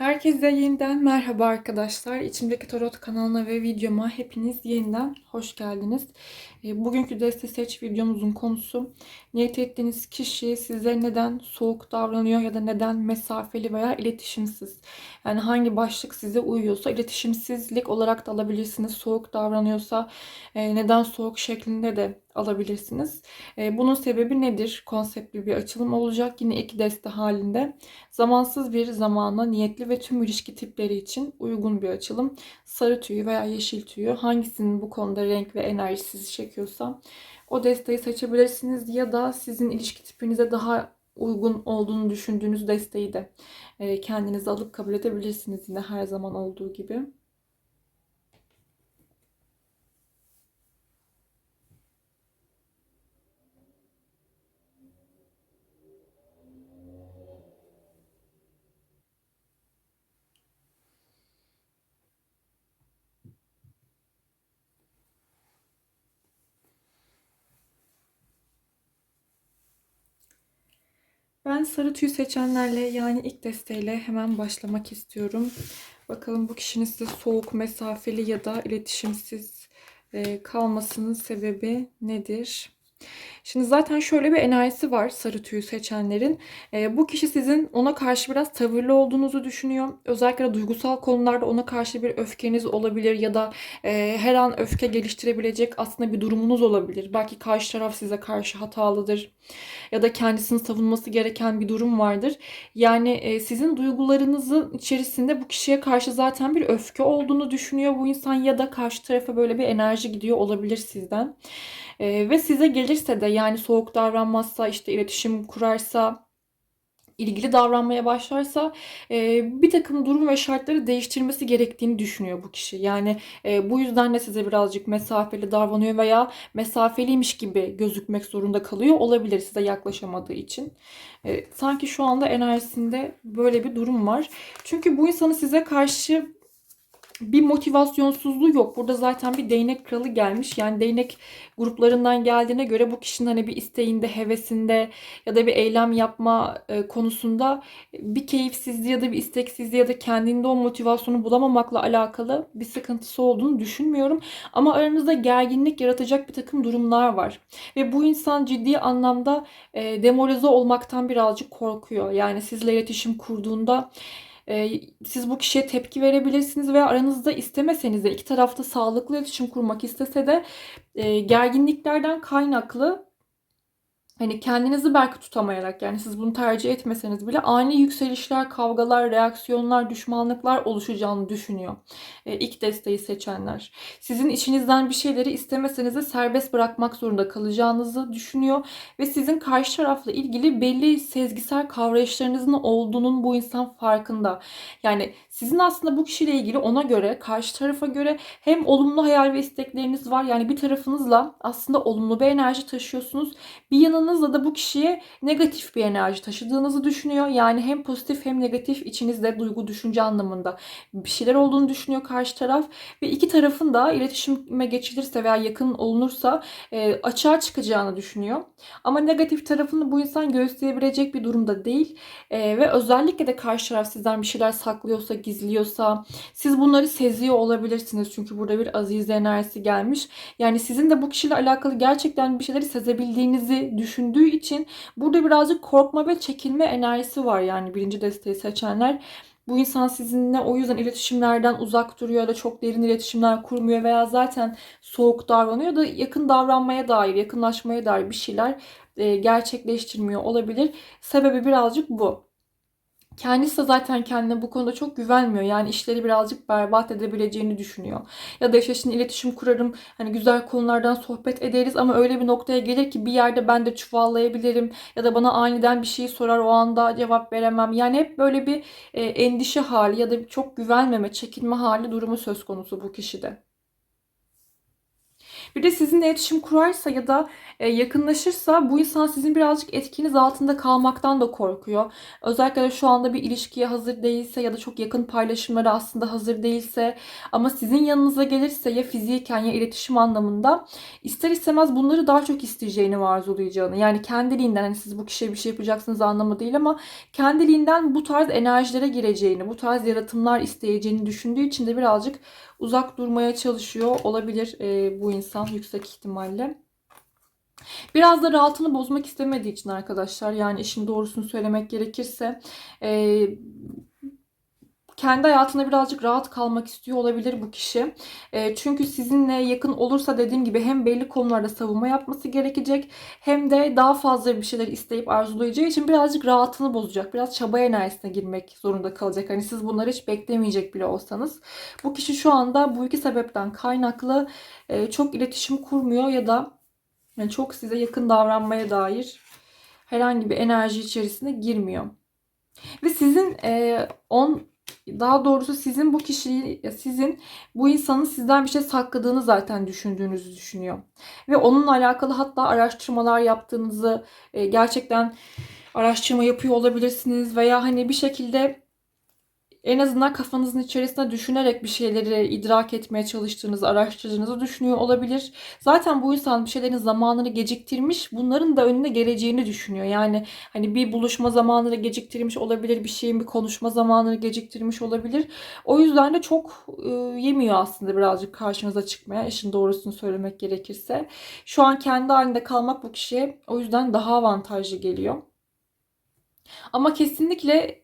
Herkese yeniden merhaba arkadaşlar. İçimdeki Tarot kanalına ve videoma hepiniz yeniden hoş geldiniz. E, Bugünkü deste seç videomuzun konusu niyet ettiğiniz kişi size neden soğuk davranıyor ya da neden mesafeli veya iletişimsiz. Yani hangi başlık size uyuyorsa iletişimsizlik olarak da alabilirsiniz. Soğuk davranıyorsa e, neden soğuk şeklinde de alabilirsiniz. E, Bunun sebebi nedir? Konseptli bir açılım olacak. Yine iki deste halinde. Zamansız bir zamana niyetli ve tüm ilişki tipleri için uygun bir açılım. Sarı tüyü veya yeşil tüyü hangisinin bu konuda renk ve enerji sizi çekiyorsa o desteği seçebilirsiniz ya da sizin ilişki tipinize daha uygun olduğunu düşündüğünüz desteği de e, kendinize alıp kabul edebilirsiniz yine her zaman olduğu gibi. Ben sarı tüy seçenlerle yani ilk desteğiyle hemen başlamak istiyorum. Bakalım bu kişinin size soğuk, mesafeli ya da iletişimsiz e, kalmasının sebebi nedir? Şimdi zaten şöyle bir enerjisi var sarı tüyü seçenlerin. E, bu kişi sizin ona karşı biraz tavırlı olduğunuzu düşünüyor. Özellikle duygusal konularda ona karşı bir öfkeniz olabilir ya da e, her an öfke geliştirebilecek aslında bir durumunuz olabilir. Belki karşı taraf size karşı hatalıdır ya da kendisini savunması gereken bir durum vardır. Yani e, sizin duygularınızın içerisinde bu kişiye karşı zaten bir öfke olduğunu düşünüyor bu insan ya da karşı tarafa böyle bir enerji gidiyor olabilir sizden. E, ve size gelirse de yani soğuk davranmazsa işte iletişim kurarsa ilgili davranmaya başlarsa e, bir takım durum ve şartları değiştirmesi gerektiğini düşünüyor bu kişi. Yani e, bu yüzden de size birazcık mesafeli davranıyor veya mesafeliymiş gibi gözükmek zorunda kalıyor olabilir size yaklaşamadığı için. E, sanki şu anda enerjisinde böyle bir durum var. Çünkü bu insanın size karşı bir motivasyonsuzluğu yok. Burada zaten bir değnek kralı gelmiş. Yani değnek gruplarından geldiğine göre bu kişinin hani bir isteğinde, hevesinde ya da bir eylem yapma e, konusunda bir keyifsizliği ya da bir isteksizliği ya da kendinde o motivasyonu bulamamakla alakalı bir sıkıntısı olduğunu düşünmüyorum. Ama aranızda gerginlik yaratacak bir takım durumlar var. Ve bu insan ciddi anlamda e, demoralize olmaktan birazcık korkuyor. Yani sizle iletişim kurduğunda siz bu kişiye tepki verebilirsiniz veya aranızda istemeseniz de iki tarafta sağlıklı iletişim kurmak istese de e, gerginliklerden kaynaklı hani kendinizi belki tutamayarak yani siz bunu tercih etmeseniz bile ani yükselişler, kavgalar, reaksiyonlar, düşmanlıklar oluşacağını düşünüyor. E, ilk desteği seçenler. Sizin içinizden bir şeyleri istemeseniz de serbest bırakmak zorunda kalacağınızı düşünüyor ve sizin karşı tarafla ilgili belli sezgisel kavrayışlarınızın olduğunun bu insan farkında. Yani sizin aslında bu kişiyle ilgili ona göre, karşı tarafa göre hem olumlu hayal ve istekleriniz var. Yani bir tarafınızla aslında olumlu bir enerji taşıyorsunuz. Bir yanınızla da bu kişiye negatif bir enerji taşıdığınızı düşünüyor. Yani hem pozitif hem negatif içinizde duygu, düşünce anlamında bir şeyler olduğunu düşünüyor karşı taraf. Ve iki tarafın da iletişime geçilirse veya yakın olunursa e, açığa çıkacağını düşünüyor. Ama negatif tarafını bu insan göğüsleyebilecek bir durumda değil. E, ve özellikle de karşı taraf sizden bir şeyler saklıyorsa, gizliyorsa siz bunları seziyor olabilirsiniz. Çünkü burada bir aziz enerjisi gelmiş. Yani sizin de bu kişiyle alakalı gerçekten bir şeyleri sezebildiğinizi düşündüğü için burada birazcık korkma ve çekinme enerjisi var. Yani birinci desteği seçenler. Bu insan sizinle o yüzden iletişimlerden uzak duruyor da çok derin iletişimler kurmuyor veya zaten soğuk davranıyor da yakın davranmaya dair, yakınlaşmaya dair bir şeyler e, gerçekleştirmiyor olabilir. Sebebi birazcık bu. Kendisi de zaten kendine bu konuda çok güvenmiyor. Yani işleri birazcık berbat edebileceğini düşünüyor. Ya da işte iletişim kurarım. Hani güzel konulardan sohbet ederiz ama öyle bir noktaya gelir ki bir yerde ben de çuvallayabilirim. Ya da bana aniden bir şey sorar o anda cevap veremem. Yani hep böyle bir e, endişe hali ya da çok güvenmeme, çekinme hali durumu söz konusu bu kişide. Bir de sizinle iletişim kurarsa ya da e, yakınlaşırsa bu insan sizin birazcık etkiniz altında kalmaktan da korkuyor. Özellikle de şu anda bir ilişkiye hazır değilse ya da çok yakın paylaşımlara aslında hazır değilse ama sizin yanınıza gelirse ya fiziken ya iletişim anlamında ister istemez bunları daha çok isteyeceğini ve arzulayacağını. Yani kendiliğinden hani siz bu kişiye bir şey yapacaksınız anlamı değil ama kendiliğinden bu tarz enerjilere gireceğini, bu tarz yaratımlar isteyeceğini düşündüğü için de birazcık uzak durmaya çalışıyor olabilir e, bu insan yüksek ihtimalle. Biraz da rahatını bozmak istemediği için arkadaşlar yani işin doğrusunu söylemek gerekirse e, kendi hayatında birazcık rahat kalmak istiyor olabilir bu kişi. E, çünkü sizinle yakın olursa dediğim gibi hem belli konularda savunma yapması gerekecek hem de daha fazla bir şeyler isteyip arzulayacağı için birazcık rahatını bozacak. Biraz çaba enerjisine girmek zorunda kalacak. Hani siz bunları hiç beklemeyecek bile olsanız. Bu kişi şu anda bu iki sebepten kaynaklı e, çok iletişim kurmuyor ya da yani çok size yakın davranmaya dair herhangi bir enerji içerisine girmiyor. Ve sizin e, on daha doğrusu sizin bu kişiyi sizin bu insanın sizden bir şey sakladığını zaten düşündüğünüzü düşünüyor. Ve onunla alakalı hatta araştırmalar yaptığınızı e, gerçekten araştırma yapıyor olabilirsiniz veya hani bir şekilde en azından kafanızın içerisinde düşünerek bir şeyleri idrak etmeye çalıştığınızı, araştırdığınızı düşünüyor olabilir. Zaten bu insan bir şeylerin zamanını geciktirmiş, bunların da önüne geleceğini düşünüyor. Yani hani bir buluşma zamanını geciktirmiş olabilir, bir şeyin bir konuşma zamanını geciktirmiş olabilir. O yüzden de çok e, yemiyor aslında birazcık karşınıza çıkmaya, işin doğrusunu söylemek gerekirse. Şu an kendi halinde kalmak bu kişiye o yüzden daha avantajlı geliyor. Ama kesinlikle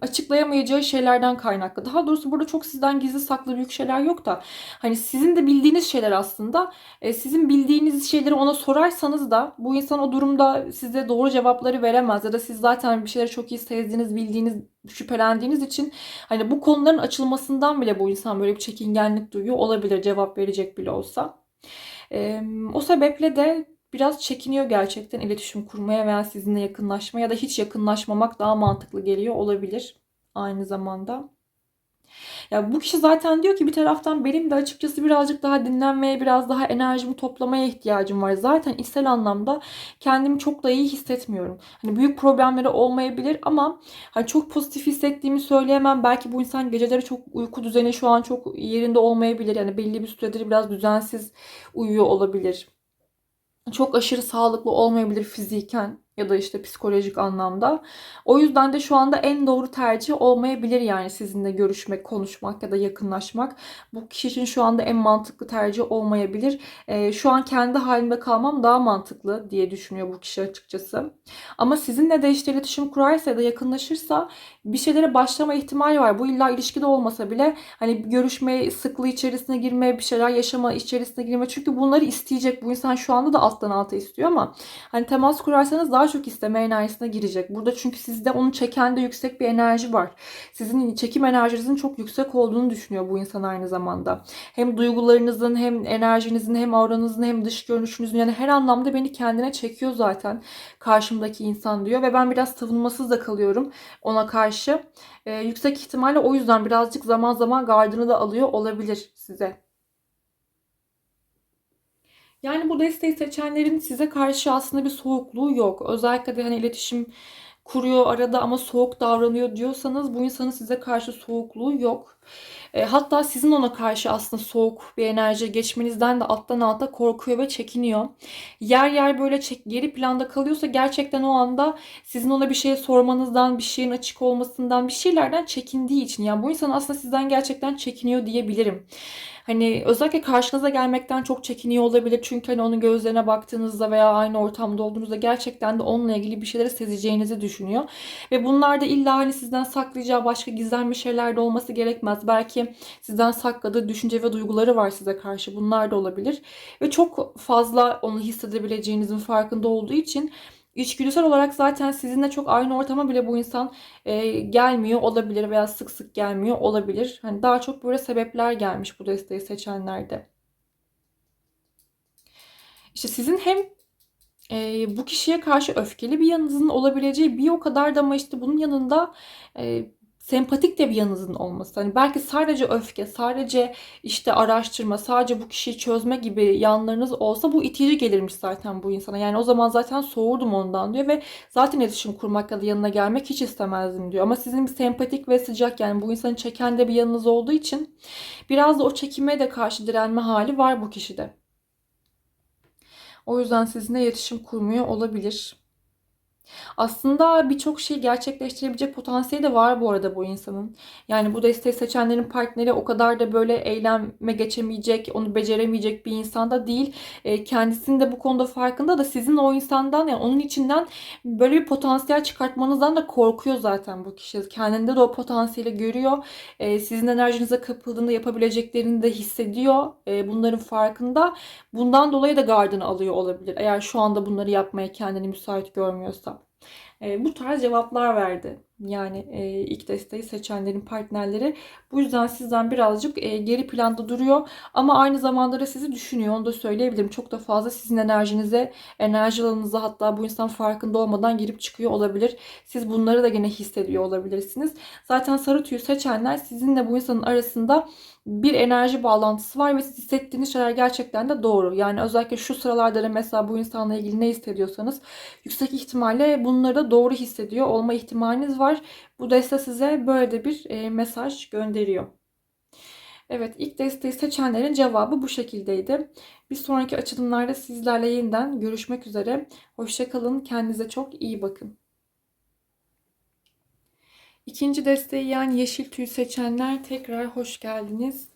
açıklayamayacağı şeylerden kaynaklı. Daha doğrusu burada çok sizden gizli saklı büyük şeyler yok da hani sizin de bildiğiniz şeyler aslında sizin bildiğiniz şeyleri ona sorarsanız da bu insan o durumda size doğru cevapları veremez ya da siz zaten bir şeyleri çok iyi sezdiğiniz, bildiğiniz, şüphelendiğiniz için hani bu konuların açılmasından bile bu insan böyle bir çekingenlik duyuyor olabilir cevap verecek bile olsa. O sebeple de biraz çekiniyor gerçekten iletişim kurmaya veya sizinle yakınlaşmaya ya da hiç yakınlaşmamak daha mantıklı geliyor olabilir aynı zamanda. Ya bu kişi zaten diyor ki bir taraftan benim de açıkçası birazcık daha dinlenmeye, biraz daha enerjimi toplamaya ihtiyacım var. Zaten içsel anlamda kendimi çok da iyi hissetmiyorum. Hani büyük problemleri olmayabilir ama hani çok pozitif hissettiğimi söyleyemem. Belki bu insan geceleri çok uyku düzeni şu an çok yerinde olmayabilir. Yani belli bir süredir biraz düzensiz uyuyor olabilir çok aşırı sağlıklı olmayabilir fiziken ya da işte psikolojik anlamda. O yüzden de şu anda en doğru tercih olmayabilir yani sizinle görüşmek, konuşmak ya da yakınlaşmak. Bu kişi için şu anda en mantıklı tercih olmayabilir. E, şu an kendi halimde kalmam daha mantıklı diye düşünüyor bu kişi açıkçası. Ama sizinle de işte iletişim kurarsa ya da yakınlaşırsa bir şeylere başlama ihtimali var. Bu illa ilişkide olmasa bile hani görüşme sıklığı içerisine girme, bir şeyler yaşama içerisine girme. Çünkü bunları isteyecek. Bu insan şu anda da alttan alta istiyor ama hani temas kurarsanız daha çok isteme enerjisine girecek. Burada çünkü sizde onu çeken de yüksek bir enerji var. Sizin çekim enerjinizin çok yüksek olduğunu düşünüyor bu insan aynı zamanda. Hem duygularınızın hem enerjinizin hem auranızın hem dış görünüşünüzün yani her anlamda beni kendine çekiyor zaten karşımdaki insan diyor ve ben biraz savunmasız da kalıyorum ona karşı. Ee, yüksek ihtimalle o yüzden birazcık zaman zaman gardını da alıyor olabilir size. Yani bu desteği seçenlerin size karşı aslında bir soğukluğu yok. Özellikle de hani iletişim kuruyor arada ama soğuk davranıyor diyorsanız bu insanın size karşı soğukluğu yok. E, hatta sizin ona karşı aslında soğuk bir enerji geçmenizden de alttan alta korkuyor ve çekiniyor. Yer yer böyle çek, geri planda kalıyorsa gerçekten o anda sizin ona bir şey sormanızdan, bir şeyin açık olmasından, bir şeylerden çekindiği için. Yani bu insan aslında sizden gerçekten çekiniyor diyebilirim. Hani özellikle karşınıza gelmekten çok çekiniyor olabilir. Çünkü hani onun gözlerine baktığınızda veya aynı ortamda olduğunuzda gerçekten de onunla ilgili bir şeyleri sezeceğinizi düşünüyor. Ve bunlar da illa hani sizden saklayacağı başka gizlenmiş şeyler de olması gerekmez. Sizden sakladığı düşünce ve duyguları var size karşı. Bunlar da olabilir. Ve çok fazla onu hissedebileceğinizin farkında olduğu için İçgüdüsel olarak zaten sizinle çok aynı ortama bile bu insan e, gelmiyor olabilir veya sık sık gelmiyor olabilir. Hani daha çok böyle sebepler gelmiş bu desteği seçenlerde. İşte sizin hem e, bu kişiye karşı öfkeli bir yanınızın olabileceği bir o kadar da ama işte bunun yanında e, sempatik de bir yanınızın olması. Hani belki sadece öfke, sadece işte araştırma, sadece bu kişiyi çözme gibi yanlarınız olsa bu itici gelirmiş zaten bu insana. Yani o zaman zaten soğurdum ondan diyor ve zaten iletişim kurmak ya da yanına gelmek hiç istemezdim diyor. Ama sizin bir sempatik ve sıcak yani bu insanı çeken de bir yanınız olduğu için biraz da o çekime de karşı direnme hali var bu kişide. O yüzden sizinle iletişim kurmuyor olabilir. Aslında birçok şey gerçekleştirebilecek potansiyeli de var bu arada bu insanın. Yani bu desteği seçenlerin partneri o kadar da böyle eyleme geçemeyecek, onu beceremeyecek bir insan da değil. E, kendisinin de bu konuda farkında da sizin o insandan yani onun içinden böyle bir potansiyel çıkartmanızdan da korkuyor zaten bu kişi. Kendinde de o potansiyeli görüyor. E, sizin enerjinize kapıldığında yapabileceklerini de hissediyor. E, bunların farkında. Bundan dolayı da gardını alıyor olabilir. Eğer şu anda bunları yapmaya kendini müsait görmüyorsa. E, bu tarz cevaplar verdi. Yani e, ilk desteği seçenlerin partnerleri. Bu yüzden sizden birazcık e, geri planda duruyor. Ama aynı zamanda da sizi düşünüyor. Onu da söyleyebilirim. Çok da fazla sizin enerjinize, enerji alanınıza hatta bu insan farkında olmadan girip çıkıyor olabilir. Siz bunları da gene hissediyor olabilirsiniz. Zaten sarı tüyü seçenler sizinle bu insanın arasında bir enerji bağlantısı var ve siz hissettiğiniz şeyler gerçekten de doğru. Yani özellikle şu sıralarda da mesela bu insanla ilgili ne hissediyorsanız yüksek ihtimalle bunları da doğru hissediyor olma ihtimaliniz var. Bu deste size böyle de bir e, mesaj gönderiyor. Evet ilk desteği seçenlerin cevabı bu şekildeydi. Bir sonraki açılımlarda sizlerle yeniden görüşmek üzere. Hoşçakalın. Kendinize çok iyi bakın. İkinci desteği yani yeşil tüy seçenler tekrar hoş geldiniz.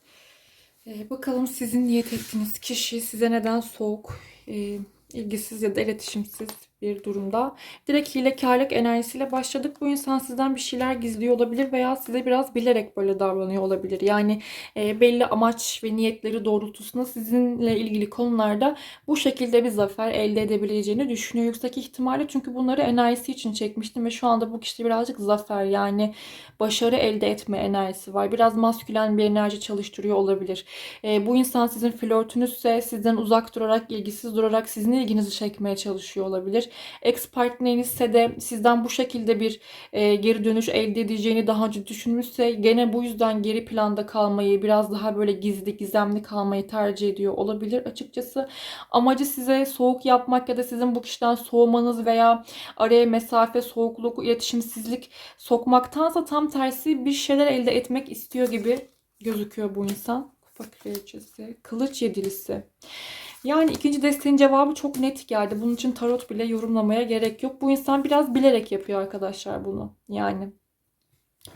Ee, bakalım sizin niyet ettiğiniz kişi size neden soğuk, e, ilgisiz ya da iletişimsiz bir durumda. Direkt hilekarlık enerjisiyle başladık. Bu insan sizden bir şeyler gizliyor olabilir veya size biraz bilerek böyle davranıyor olabilir. Yani e, belli amaç ve niyetleri doğrultusunda sizinle ilgili konularda bu şekilde bir zafer elde edebileceğini düşünüyor yüksek ihtimalle. Çünkü bunları enerjisi için çekmiştim ve şu anda bu kişide birazcık zafer yani başarı elde etme enerjisi var. Biraz maskülen bir enerji çalıştırıyor olabilir. E, bu insan sizin flörtünüzse sizden uzak durarak, ilgisiz durarak sizin ilginizi çekmeye çalışıyor olabilir. Ex partnerinizse de sizden bu şekilde bir e, geri dönüş elde edeceğini daha önce düşünmüşse gene bu yüzden geri planda kalmayı, biraz daha böyle gizli, gizemli kalmayı tercih ediyor olabilir açıkçası. Amacı size soğuk yapmak ya da sizin bu kişiden soğumanız veya araya mesafe, soğukluk, iletişimsizlik sokmaktansa tam tersi bir şeyler elde etmek istiyor gibi gözüküyor bu insan. Kupa kraliçesi, kılıç yedilisi. Yani ikinci desteğin cevabı çok net geldi. Bunun için tarot bile yorumlamaya gerek yok. Bu insan biraz bilerek yapıyor arkadaşlar bunu. Yani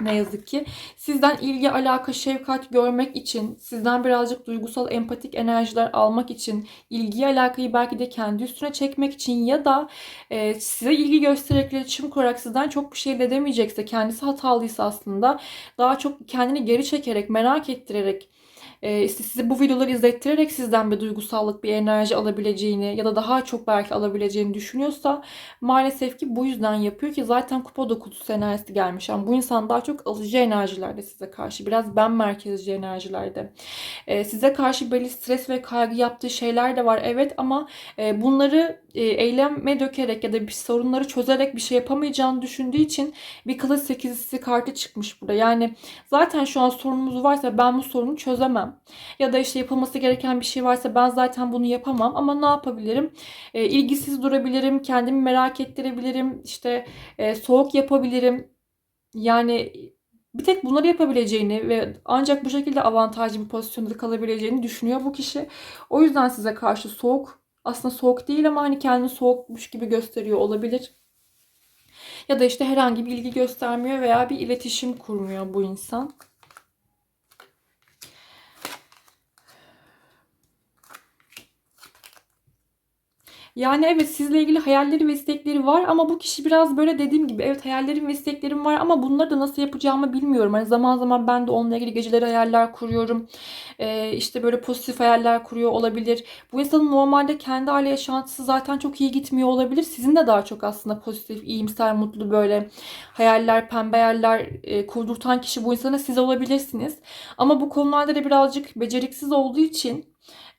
ne yazık ki. Sizden ilgi, alaka, şefkat görmek için, sizden birazcık duygusal, empatik enerjiler almak için, ilgi, alakayı belki de kendi üstüne çekmek için ya da e, size ilgi göstererek iletişim kurarak sizden çok bir şey elde edemeyecekse, kendisi hatalıysa aslında daha çok kendini geri çekerek, merak ettirerek e, işte size bu videoları izlettirerek sizden bir duygusallık, bir enerji alabileceğini ya da daha çok belki alabileceğini düşünüyorsa maalesef ki bu yüzden yapıyor ki zaten kupa dokuzusu enerjisi gelmiş. Yani bu insan daha çok alıcı enerjilerde size karşı. Biraz ben merkezci enerjilerde. E, size karşı belli stres ve kaygı yaptığı şeyler de var evet ama e, bunları e, eyleme dökerek ya da bir sorunları çözerek bir şey yapamayacağını düşündüğü için bir kılıç sekizlisi kartı çıkmış burada. Yani zaten şu an sorunumuz varsa ben bu sorunu çözemem. Ya da işte yapılması gereken bir şey varsa ben zaten bunu yapamam ama ne yapabilirim? E, ilgisiz durabilirim, kendimi merak ettirebilirim, işte e, soğuk yapabilirim. Yani bir tek bunları yapabileceğini ve ancak bu şekilde avantajlı bir pozisyonda kalabileceğini düşünüyor bu kişi. O yüzden size karşı soğuk aslında soğuk değil ama hani kendini soğukmuş gibi gösteriyor olabilir. Ya da işte herhangi bir ilgi göstermiyor veya bir iletişim kurmuyor bu insan. Yani evet sizle ilgili hayalleri ve istekleri var ama bu kişi biraz böyle dediğim gibi evet hayallerim ve isteklerim var ama bunları da nasıl yapacağımı bilmiyorum. Hani zaman zaman ben de onunla ilgili geceleri hayaller kuruyorum. Ee, işte böyle pozitif hayaller kuruyor olabilir. Bu insanın normalde kendi aile yaşantısı zaten çok iyi gitmiyor olabilir. Sizin de daha çok aslında pozitif, iyimser, mutlu böyle hayaller, pembe hayaller e, kurdurtan kişi bu insana siz olabilirsiniz. Ama bu konularda da birazcık beceriksiz olduğu için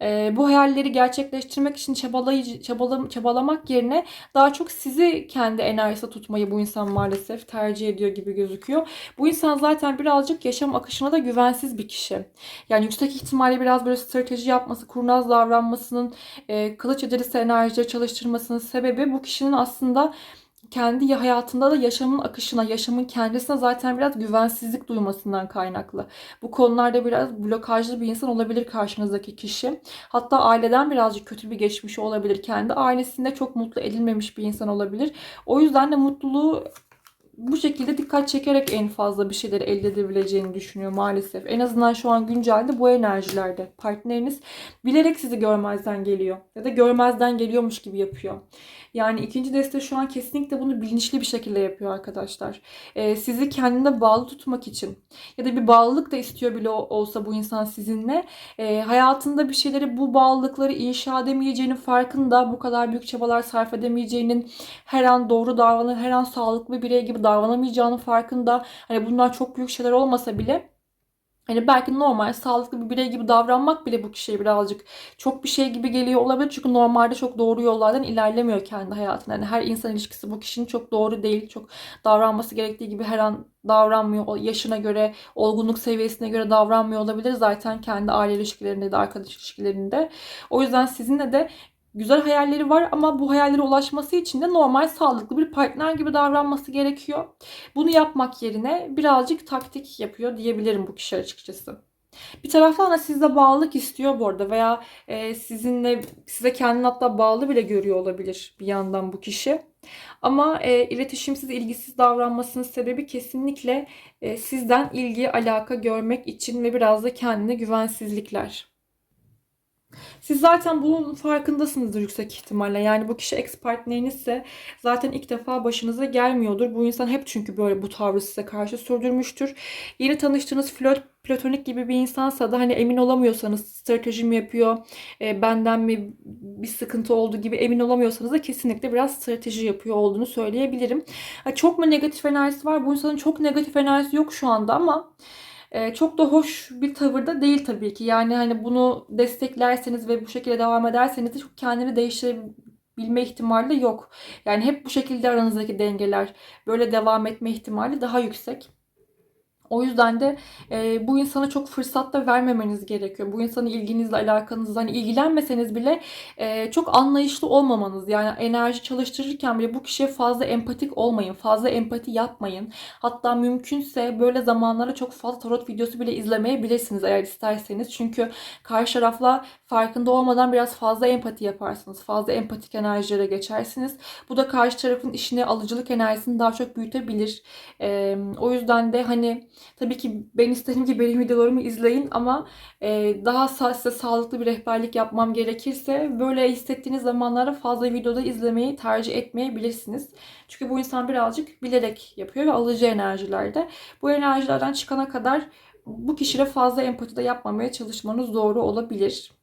e, bu hayalleri gerçekleştirmek için çabalayıcı, çabalam, çabalamak yerine daha çok sizi kendi enerjisinde tutmayı bu insan maalesef tercih ediyor gibi gözüküyor. Bu insan zaten birazcık yaşam akışına da güvensiz bir kişi. Yani yüksek ihtimalle biraz böyle strateji yapması, kurnaz davranmasının, e, kılıç acelesi enerjileri çalıştırmasının sebebi bu kişinin aslında kendi hayatında da yaşamın akışına, yaşamın kendisine zaten biraz güvensizlik duymasından kaynaklı. Bu konularda biraz blokajlı bir insan olabilir karşınızdaki kişi. Hatta aileden birazcık kötü bir geçmişi olabilir. Kendi ailesinde çok mutlu edilmemiş bir insan olabilir. O yüzden de mutluluğu bu şekilde dikkat çekerek en fazla bir şeyleri elde edebileceğini düşünüyor maalesef. En azından şu an güncelde bu enerjilerde. Partneriniz bilerek sizi görmezden geliyor. Ya da görmezden geliyormuş gibi yapıyor. Yani ikinci deste şu an kesinlikle bunu bilinçli bir şekilde yapıyor arkadaşlar. Ee, sizi kendine bağlı tutmak için ya da bir bağlılık da istiyor bile olsa bu insan sizinle e, hayatında bir şeyleri bu bağlılıkları inşa edemeyeceğinin farkında bu kadar büyük çabalar sarf edemeyeceğinin her an doğru davranır her an sağlıklı bir birey gibi davranamayacağının farkında hani bunlar çok büyük şeyler olmasa bile Hani belki normal, sağlıklı bir birey gibi davranmak bile bu kişiye birazcık çok bir şey gibi geliyor olabilir. Çünkü normalde çok doğru yollardan ilerlemiyor kendi hayatında. Yani her insan ilişkisi bu kişinin çok doğru değil. Çok davranması gerektiği gibi her an davranmıyor. Yaşına göre, olgunluk seviyesine göre davranmıyor olabilir. Zaten kendi aile ilişkilerinde de, arkadaş ilişkilerinde. O yüzden sizinle de güzel hayalleri var ama bu hayallere ulaşması için de normal sağlıklı bir partner gibi davranması gerekiyor. Bunu yapmak yerine birazcık taktik yapıyor diyebilirim bu kişi açıkçası. Bir taraftan da sizde bağlılık istiyor bu arada veya e, sizinle size kendini hatta bağlı bile görüyor olabilir bir yandan bu kişi. Ama e, iletişimsiz, ilgisiz davranmasının sebebi kesinlikle e, sizden ilgi, alaka görmek için ve biraz da kendine güvensizlikler. Siz zaten bunun farkındasınızdır yüksek ihtimalle. Yani bu kişi ex partnerinizse zaten ilk defa başınıza gelmiyordur. Bu insan hep çünkü böyle bu tavrı size karşı sürdürmüştür. Yeni tanıştığınız flört platonik gibi bir insansa da hani emin olamıyorsanız strateji mi yapıyor, e, benden mi bir sıkıntı oldu gibi emin olamıyorsanız da kesinlikle biraz strateji yapıyor olduğunu söyleyebilirim. Yani çok mu negatif enerjisi var? Bu insanın çok negatif enerjisi yok şu anda ama e, çok da hoş bir tavırda değil tabii ki. Yani hani bunu desteklerseniz ve bu şekilde devam ederseniz de çok kendini değiştirebilme ihtimali de yok. Yani hep bu şekilde aranızdaki dengeler böyle devam etme ihtimali daha yüksek. O yüzden de e, bu insana çok fırsat da vermemeniz gerekiyor. Bu insanın ilginizle alakanızla hani ilgilenmeseniz bile e, çok anlayışlı olmamanız. Yani enerji çalıştırırken bile bu kişiye fazla empatik olmayın. Fazla empati yapmayın. Hatta mümkünse böyle zamanlara çok fazla tarot videosu bile izlemeyebilirsiniz eğer isterseniz. Çünkü karşı tarafla farkında olmadan biraz fazla empati yaparsınız. Fazla empatik enerjilere geçersiniz. Bu da karşı tarafın işine alıcılık enerjisini daha çok büyütebilir. E, o yüzden de hani Tabii ki ben isterim ki benim videolarımı izleyin ama e, daha size sağlıklı bir rehberlik yapmam gerekirse böyle hissettiğiniz zamanlarda fazla videoda izlemeyi tercih etmeyebilirsiniz. Çünkü bu insan birazcık bilerek yapıyor ve alıcı enerjilerde. Bu enerjilerden çıkana kadar bu kişiyle fazla empati de yapmamaya çalışmanız doğru olabilir.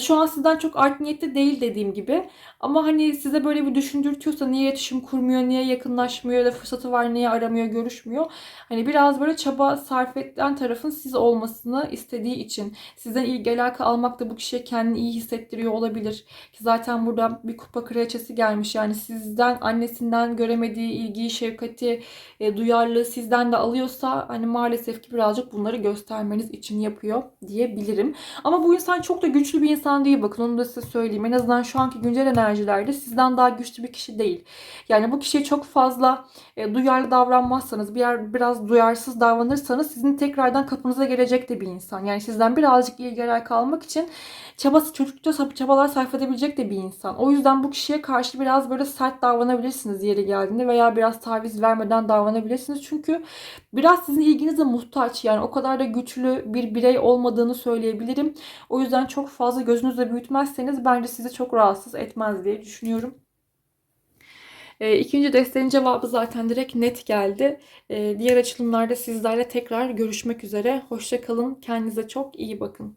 Şu an sizden çok art niyetli değil dediğim gibi. Ama hani size böyle bir düşündürtüyorsa niye iletişim kurmuyor, niye yakınlaşmıyor ya da fırsatı var niye aramıyor, görüşmüyor. Hani biraz böyle çaba sarf eden tarafın siz olmasını istediği için. Sizden ilgi alaka almak da bu kişiye kendini iyi hissettiriyor olabilir. Ki zaten burada bir kupa kraliçesi gelmiş. Yani sizden annesinden göremediği ilgiyi, şefkati, e, duyarlılığı sizden de alıyorsa hani maalesef ki birazcık bunları göstermeniz için yapıyor diyebilirim. Ama bu insan çok da güçlü bir insan değil bakın onu da size söyleyeyim. En azından şu anki güncel enerjilerde sizden daha güçlü bir kişi değil. Yani bu kişiye çok fazla e, duyarlı davranmazsanız, bir yer biraz duyarsız davranırsanız sizin tekrardan kapınıza gelecek de bir insan. Yani sizden birazcık ilgi alaka almak için çabası çocukça çabalar sarf edebilecek de bir insan. O yüzden bu kişiye karşı biraz böyle sert davranabilirsiniz yeri geldiğinde veya biraz taviz vermeden davranabilirsiniz. Çünkü biraz sizin ilginize muhtaç. Yani o kadar da güçlü bir birey olmadığını söyleyebilirim. O yüzden çok fazla gözünüzde büyütmezseniz bence sizi çok rahatsız etmez diye düşünüyorum. E, ikinci desteğin cevabı zaten direkt net geldi. E, diğer açılımlarda sizlerle tekrar görüşmek üzere. Hoşçakalın. Kendinize çok iyi bakın.